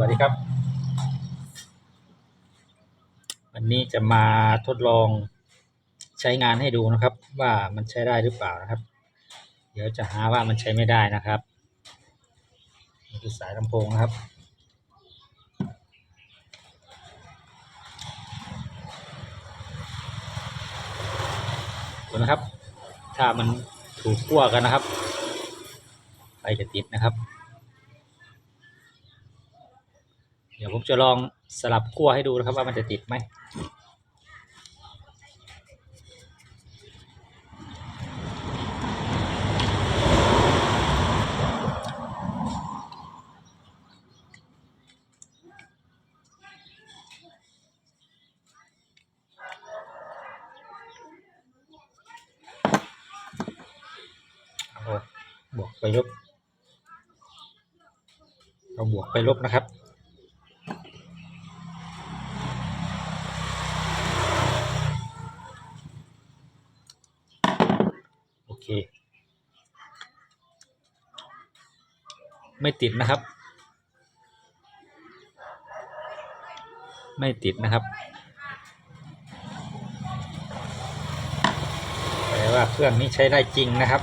วัสดีครับ วันนี้จะมาทดลองใช้งานให้ดูนะครับ ว่ามันใช้ได้หรือเปล่านะครับ เดี๋ยวจะหาว่ามันใช้ไม่ได้นะครับนี่คือสายลำโพงนะครับ ดูนะครับ ถ้ามันถูกขั้วกันนะครับไฟจะติดนะครับ เดี๋ยวผมจะลองสลับขั้วให้ดูนะครับว่ามันจะติดไหมบวกไปลบเอาบวกไปลบนะครับ เค ไม่ติดนะครับ ไม่ติดนะครับแปลว่าเครื่องนี้ใช้ได้จริงนะครับ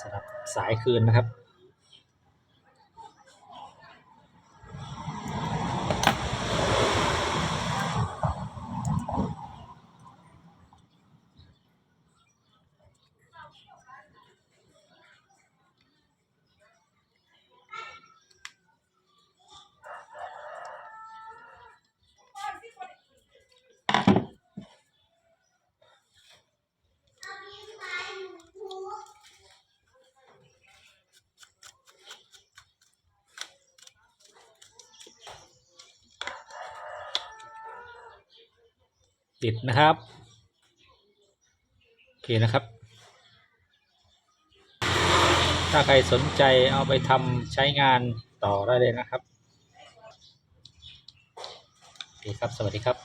สลับสายคืนนะครับ ติดนะครับ โอเคนะครับ ถ้าใครสนใจเอาไปทำใช้งานต่อได้เลยนะครับ โอเคครับ สวัสดีครับ